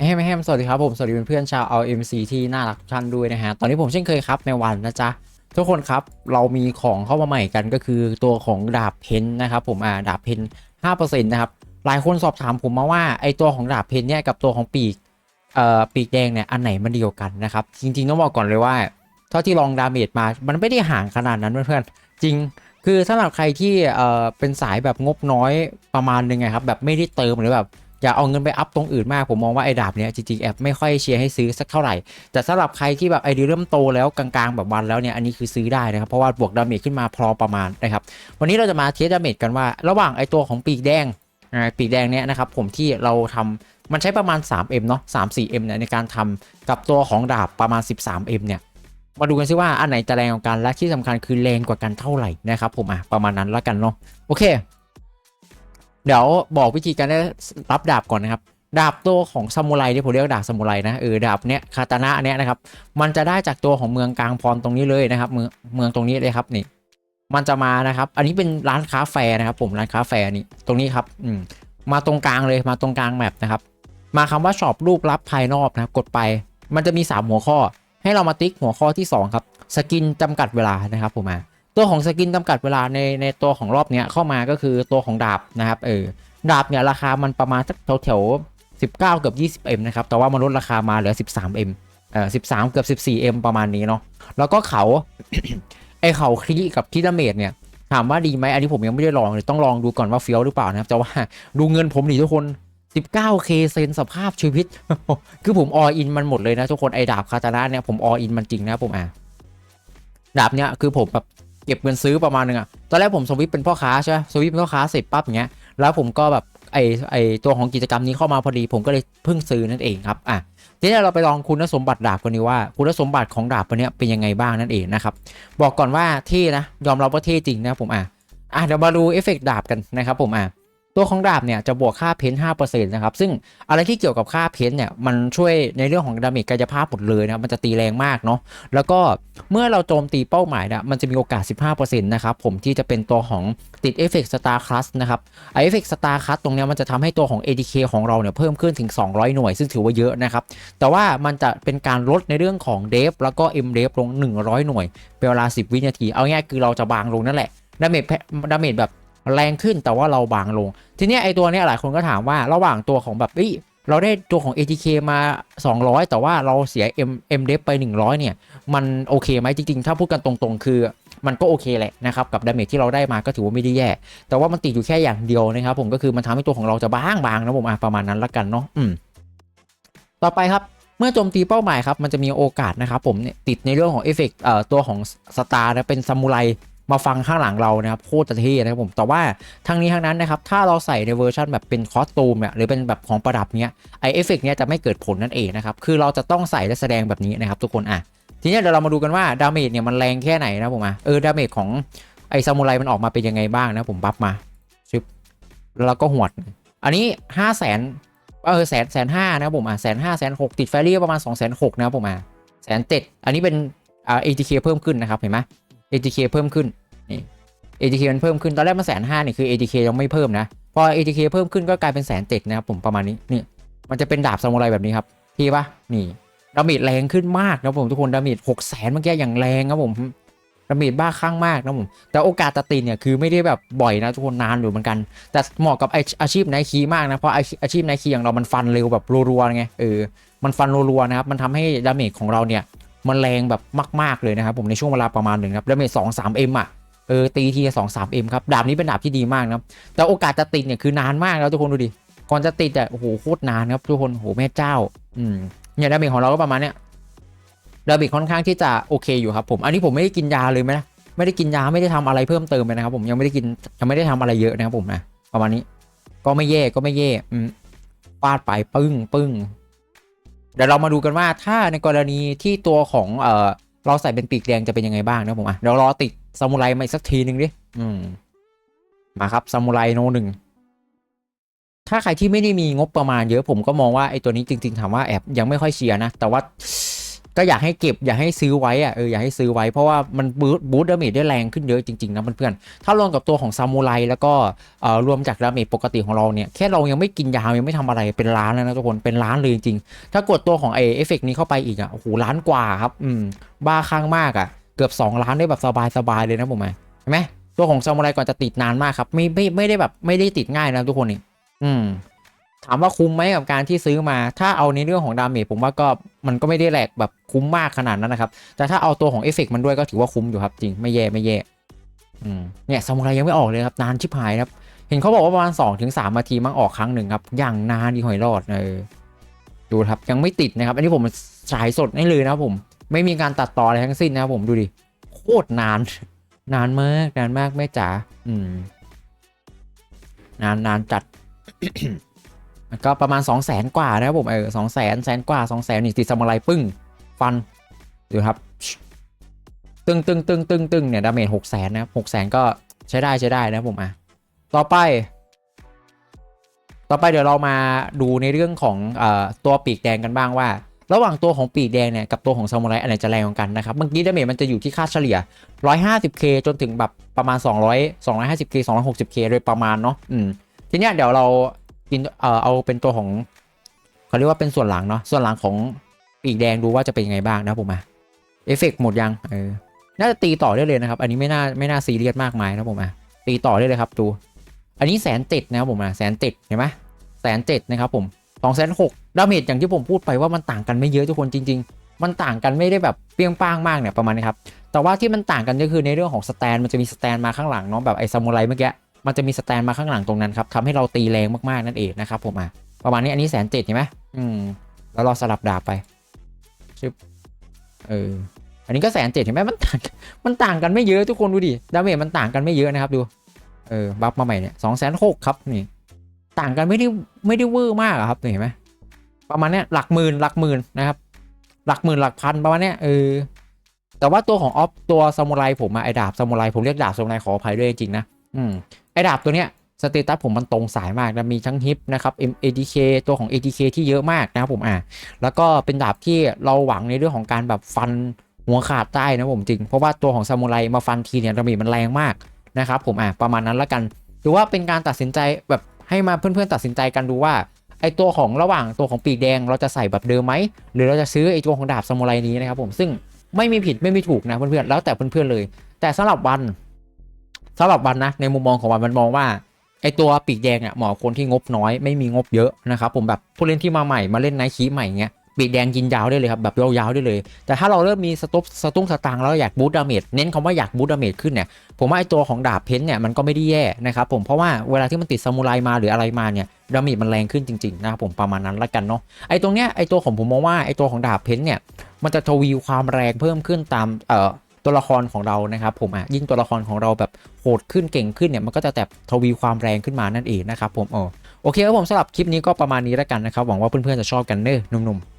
แฮมแฮมสวัสดีครับผมสวัสดีเพื่อนๆชาวเอา MC ที่น่ารักทุกท่านด้วยนะฮะ ตอนนี้ผมเช่นเคยครับในวันนะจ๊ะ ทุกคนครับเรามีของเข้ามาใหม่กันก็คือตัวของดาบเพนนะครับผมอ่าดาบเพน5%นะครับ หลายคนสอบถามผมมาว่าไอตัวของดาบเพนเนี่ยกับตัวของปีกเอ่อปีกแดงเนี่ยอันไหนมันเดียวกันนะครับ จริงๆต้องบอกก่อนเลยว่า เท่าที่ลองดาเมจมามันไม่ได้ห่างขนาดนั้นเพื่อนๆจริงคือสำหรับใครที่เอ่อเป็นสายแบบงบน้อยประมาณนึงไงครับแบบไม่ได้เติมหรือแบบ อย่าเอาเงินไปอัพตรงอื่นมาก ผมมองว่าไอ้ดาบเนี้ยจริงๆแอบไม่ค่อยเชียร์ให้ซื้อสักเท่าไหร่ แต่สำหรับใครที่แบบไอเดียเริ่มโตแล้วกลางๆแบบวันแล้วเนี่ยอันนี้คือซื้อได้นะครับ เพราะว่าบวกดาเมจขึ้นมาพอประมาณนะครับวันนี้เราจะมาเทสดาเมจกันว่า ระหว่างไอตัวของปีกแดงปีกแดงเนี่ยนะครับผมที่เราทำมันใช้ประมาณ 3M เนาะ 3-4M เนี่ยในการทำกับตัวของดาบประมาณ 13M เนี่ยมาดูกันซิว่าอันไหนจะแรงกว่ากันและที่สำคัญคือแรงกว่ากันเท่าไหร่นะครับผมอะประมาณนั้นแล้วกันเนาะโอเค เดี๋ยวบอกวิธีการได้รับดาบก่อนนะครับ ดาบตัวของซามูไรที่ผมเรียกดาบซามูไรนะเออดาบเนี้ยคาตานะเนี้ยนะครับ มันจะได้จากตัวของเมืองกลางพรตรงนี้เลยนะครับ เมืองเมืองตรงนี้เลยครับนี่ มันจะมานะครับ อันนี้เป็นร้านค้าแฟร์นะครับ ผมร้านค้าแฟร์นี่ตรงนี้ครับอืมมาตรงกลางเลยมาตรงกลางแมปนะครับ มาคำว่าช็อปรูปลับภายนอกนะครับ กดไป มันจะมี 3 หัวข้อ ให้เรามาติ๊กหัวข้อที่ 2 ครับ สกินจำกัดเวลานะครับผมมา ตัวของสกินจำกัดเวลาในในตัวของรอบนี้เข้ามาก็คือตัวของดาบนะครับเออดาบเนี่ยราคามันประมาณสักแถวแถวๆ19 เกือบ 20M นะครับ แต่ว่ามันลดราคามาเหลือ 13M เอ่อ13 เกือบ 14M ประมาณนี้เนาะแล้วก็เขาไอเขาคลีกับคิดาเมจเนี่ยถามว่าดีไหมอันนี้ผมยังไม่ได้ลองเลยต้องลองดูก่อนว่าเฟี้ยวหรือเปล่านะครับแต่ว่าดูเงินผมหนิทุกคน 19k เซนสภาพชีวิต คือผมอออินมันหมดเลยนะทุกคนไอดาบคาตานะเนี่ยผมอออินมันจริงนะผมอะดาบเนี่ยคือผมแบบ เก็บเงินซื้อประมาณนึงอะตอนแรกผมสวิตเป็นพ่อค้าใช่ไหมสวิตเป็นพ่อค้าเสร็จปั๊บอย่างเงี้ยแล้วผมก็แบบไอไอตัวของกิจกรรมนี้เข้ามาพอดีผมก็เลยเพิ่งซื้อนั่นเองครับอะทีนี้เราไปลองคุณสมบัติดาบกันดีว่าคุณสมบัติของดาบตัวเนี้ยเป็นยังไงบ้างนั่นเองนะครับบอกก่อนว่าเท่นะยอมรับว่าเท่จริงนะผมอะอะเดี๋ยวมาดูเอฟเฟกต์ดาบกันนะครับผมอะ ตัวของดาบเนี่ยจะบวกค่าเพ้นท์5%นต์นะครับ ซึ่งอะไรที่เกี่ยวกับค่าเพ้นท์เนี่ยมันช่วยในเรื่องของดาเมจกายภาพหมดเลยนะครับมันจะตีแรงมากเนาะแล้วก็เมื่อเราโจมตีเป้าหมายเนี่ยมันจะมีโอกาส 15%นะครับผมที่จะเป็นตัวของติดเอฟเฟกต์สตาร์คลัสนะครับไอเอฟเฟกต์สตาร์คลัสตรงเนี้ยมันจะทำให้ตัวของ ADK ของเราเนี่ยเพิ่มขึ้นถึง 200 หน่วย ซึ่งถือว่าเยอะนะครับแต่ว่ามันจะเป็นการลดในเรื่องของเดฟแล้วก็ M เดฟลง 100 หน่วยเป็นเวลา 10 วินาที เอาง่ายคือเราจะบางลงนั่นแหละดาเมจดาเมจแบบ แรงขึ้นแต่ว่าเราบางลง ทีนี้ไอตัวเนี้ยหลายคนก็ถามว่าระหว่างตัวของแบบเอ้ยเราได้ตัวของ ATK มา 200 แต่ว่าเราเสีย M M d e f ไป 100 เนี่ย มันโอเคไหมจริงๆ ถ้าพูดกันตรงๆ คือมันก็โอเคแหละนะครับ กับดาเมจที่เราได้มาก็ถือว่าไม่ได้แย่ แต่ว่ามันติดอยู่แค่อย่างเดียวนะครับผมก็คือมันทำให้ตัวของเราจะบางบางๆนะผมอะประมาณนั้นละกันเนาะอืมต่อไปครับเมื่อโจมตีเป้าหมายครับมันจะมีโอกาสนะครับผมเนี่ยติดในเรื่องของเอฟเฟกต์เอ่อตัวของสตาร์นะเป็นซามูไร มาฟังข้างหลังเรานะครับโคตรเท่นะครับผมแต่ว่าทั้งนี้ทั้งนั้นนะครับถ้าเราใส่ในเวอร์ชันแบบเป็นคอสตูมเนี่ยหรือเป็นแบบของประดับเนี้ยไอเอฟเฟกเนี้ยจะไม่เกิดผลนั่นเองนะครับคือเราจะต้องใส่และแสดงแบบนี้นะครับทุกคนอะทีนี้เดี๋ยวเรามาดูกันว่าดาเมจเนี่ยมันแรงแค่ไหนนะผมอะเออดาเมจของไอซามูไรมันออกมาเป็นยังไงบ้างนะผมบัฟมาชึบแล้วเราก็หวด อันนี้ห้าแสนเออแสนแสนห้านะผมอะแสนห้าแสนหกติดแฟรี่ประมาณสองแสนหกนะผมอะแสนเจ็ดอันนี้เป็นอ่า ATK เพิ่มขึ้นนะครับเห็นไหม ATK เพิ่มขึ้น ATK มันเพิ่มขึ้นตอนแรกมันแสนห้านี่คือ ATK ยังไม่เพิ่มนะพอ ATK เพิ่มขึ้นก็กลายเป็นแสนเจ็ดนะครับผมประมาณนี้นี่มันจะเป็นดาบซามูไรแบบนี้ครับพี่ปะนี่ดาเมจแรงขึ้นมากนะผมทุกคนดาเมจหกแสนเมื่อกี้อย่างแรงครับผมดาเมจบ้าคลั่งมากนะผมแต่โอกาสตัดตินเนี่ยคือไม่ได้แบบบ่อยนะทุกคนนานอยู่เหมือนกัน แต่เหมาะกับไออาชีพไนคีมากนะเพราะอาชีอาชีพไนคีอย่างเรามันฟันเร็วแบบรัวๆไงเออมันฟันรัวๆนะครับมันทำให้ดาเมจของเราเนี่ยมันแรงแบบมาก ๆเลยนะครับผมในช่วงเวลาประมาณหนึ่งครับดาเมจสองสามเอ็มอะ เออตีทีสองสามเอ็มครับดาบนี้เป็นดาบที่ดีมากนะแต่โอกาสจะติดเนี่ยคือนานมากแล้วทุกคนดูดิก่อนจะติดอะโอ้โหโคตรนานครับทุกคนโอ้โหแม่เจ้า อืมเนี่ยดาเมจของเราก็ประมาณเนี้ยดาเมจค่อนข้างที่จะโอเคอยู่ครับผมอันนี้ผมไม่ได้กินยาเลยไหมนะไม่ได้กินยาไม่ได้ทำอะไรเพิ่มเติมเลยนะครับผมยังไม่ได้กินยังไม่ได้ทำอะไรเยอะนะครับผมนะประมาณนี้ ก็ไม่แย่ก็ไม่แย่อืมฟาดไปปึ้งปึ้งเดี๋ยวเรามาดูกันว่าถ้าในกรณีที่ตัวของเออเราใส่เป็นปีกแดงจะเป็นยังไงบ้างนะผมอะเดี๋ยวรอติด ซามูไรมาอีกสักทีหนึ่งดิ อืม มาครับซามูไรโนหนึ่ง ถ้าใครที่ไม่ได้มีงบประมาณเยอะผมก็มองว่าไอ้ตัวนี้จริงๆถามว่าแอบยังไม่ค่อยเชียร์นะ แต่ว่าก็อยากให้เก็บอยากให้ซื้อไว้อะเอออยากให้ซื้อไว้เพราะว่ามันบูทบูทดาเมจได้แรงขึ้นเยอะจริงๆนะเพื่อนๆถ้ารวมกับตัวของซามูไรแล้วก็เอ่อรวมจากดาเมจปกติของเราเนี่ยแค่เรายังไม่กินยายังไม่ทำอะไรเป็นล้านแล้วนะทุกคนเป็นล้านเลยจริงๆถ้ากดตัวของไอเอฟเฟกนี้เข้าไปอีกอะโอ้โหล้านกว่าครับ อืมบ้าข้างมากอะ เกือบ 2 ล้านได้แบบสบายๆเลยนะผมอะเห็นไหมตัวของซามูไรก่อนจะติดนานมากครับ ไม่ไม่ไม่ได้แบบไม่ได้ติดง่ายนะทุกคนนี่อืม ถามว่าคุ้มไหมกับการที่ซื้อมา ถ้าเอาในเรื่องของดาเมจผมว่าก็มันก็ไม่ได้แหลกแบบคุ้มมากขนาดนั้นนะครับ แต่ถ้าเอาตัวของเอฟเฟกมันด้วยก็ถือว่าคุ้มอยู่ครับจริงไม่แย่ไม่แย่อืมเนี่ยซามูไรยังไม่ออกเลยครับนานชิบหายครับ เห็นเขาบอกว่าประมาณ2-3ถึงสนาทีมั้งออกครั้งหนึ่งครับอย่างนานดีหอยรอดเออดูครับยังไม่ติดนะครับ อันนี้ผมฉายสดให้เลยนะผม ไม่มีการตัดต่ออะไรทั้งสิ้นนะผมดูดิ โคตรนาน นานมากนานมากแม่จ๋าอืม นานนานจัดก็ประมาณ 2 0 0แสนกว่านะครับผมเออสองแสนแสนกว่า2 0 0แสนนี่ติดสมุไรปึ้ง ฟันดูครับ ตึงตึงตึงตึงตึงเนี่ยดาเมจหกแสนนะครับหกแสนก็ใช้ได้ใช้ได้นะผมอะต่อไป ต่อไปเดี๋ยวเรามาดูในเรื่องของอตัวปีกแดงกันบ้างว่า ระหว่างตัวของปีกแดงเนี่ยกับตัวของซามูไรอันไหนจะแรงกว่ากันนะครับเมื่อกี้ดาเมจมันจะอยู่ที่ค่าเฉลี่ย 150k จนถึงแบบประมาณ 200 250k 260k โดยประมาณเนาะอืมทีเนี้ยเดี๋ยวเรากินเอ่อเอาเป็นตัวของเขาเรียกว่าเป็นส่วนหลังเนาะส่วนหลังของปีกแดงดูว่าจะเป็นยังไงบ้างนะผมอะเอฟเฟกหมดยังเออน่าจะตีต่อได้เลยนะครับ อันนี้ไม่น่าไม่น่าซีเรียสมากมายนะผมอะตีต่อได้เลยครับดู อันนี้แสนเจ็ดนะครับผมอะแสนเจ็ดเห็นไหมแสนเจ็ดนะครับผมสองแสนหก ดาเมจอย่างที่ผมพูดไปว่ามันต่างกันไม่เยอะทุกคนจริง ๆ มันต่างกันไม่ได้แบบเปรี้ยงป้างมากเนี่ยประมาณนี้ครับ แต่ว่าที่มันต่างกันก็คือในเรื่องของสแตนมันจะมีสแตนมาข้างหลังเนาะแบบไอ้ซามูไรเมื่อกี้มันจะมีสแตนมาข้างหลังตรงนั้นครับทำให้เราตีแรงมากๆนั่นเองนะครับผมอะประมาณนี้อันนี้แสนเจ็ดใช่ไหมอืมแล้วเราสลับดาบไปชึบเอออันนี้ก็แสนเจ็ดเห็นไหมมันต่างมันต่างกันไม่เยอะทุกคนดูดิดาเมจมันต่างกันไม่เยอะนะครับดูเออบัฟมาใหม่เนี่ยสองแสนหกครับนี่ต่างกันไม่ได้ไม่ได้เวอร์มากอะครับเห็นไหม ประมาณเนี้ยหลักหมื่นหลักหมื่นนะครับ หลักหมื่นหลักพันประมาณเนี้ยเออแต่ว่าตัวของออฟตัวซามูไรผมอะไอดาบซามูไรผมเรียกดาบซามูไรขออภัยด้วยจริงนะอืมไอดาบตัวเนี้ยสเตตัสผมมันตรงสายมากนะมีทั้งฮิปนะครับ ADK ตัวของ ADK ที่เยอะมากนะครับผมอะแล้วก็เป็นดาบที่เราหวังในเรื่องของการแบบฟันหัวขาดได้นะผมจริง เพราะว่าตัวของซามูไรมาฟันทีเนี่ยดาเมจมันแรงมากนะครับผมอะประมาณนั้นละกัน หรือว่าเป็นการตัดสินใจแบบให้มาเพื่อนๆตัดสินใจกันดูว่า ไอตัวของระหว่างตัวของปีกแดงเราจะใส่แบบเดิมไหมหรือเราจะซื้อไอตัวของดาบซามูไรนี้นะครับผมซึ่งไม่มีผิดไม่มีถูกนะเพื่อนๆแล้วแต่เพื่อนๆเลย แต่สำหรับวันสำหรับวันนะในมุมมองของวันมันมองว่าไอตัวปีกแดงเนี่ยเหมาะคนที่งบน้อยไม่มีงบเยอะนะครับผมแบบผู้เล่นที่มาใหม่มาเล่นไนท์คีใหม่เงี้ย ปีกแดงกินยาวได้เลยครับแบบยาวๆได้เลย แต่ถ้าเราเริ่มมีสตุ๊บสตุ้งสตางค์แล้วอยากบูตดาเมจเน้นคำว่าอยากบูตดาเมจขึ้นเนี่ยผมว่าไอตัวของดาบเพนเนี่ยมันก็ไม่ได้แย่นะครับผมเพราะว่าเวลาที่มันติดซามูไรมาหรืออะไรมาเนี่ยดาเมจมันแรงขึ้นจริงๆนะครับผมประมาณนั้นละกันเนาะไอตรงเนี้ยไอตัวของผมมองว่าไอตัวของดาบเพนเนี่ยมันจะทวีความแรงเพิ่มขึ้นตามเอ่อตัวละครของเรานะครับผมอะยิ่งตัวละครของเราแบบโหดขึ้นเก่งขึ้นเนี่ยมันก็จะแบบทวีความแรงขึ้นมานั่นเองนะครับผมโอเคครับผมสำหรับคลิปนี้ก็ประมาณนี้แล้วกันนะครับหวังว่าเพื่อนๆจะชอบกันเนอะหนุ่มๆ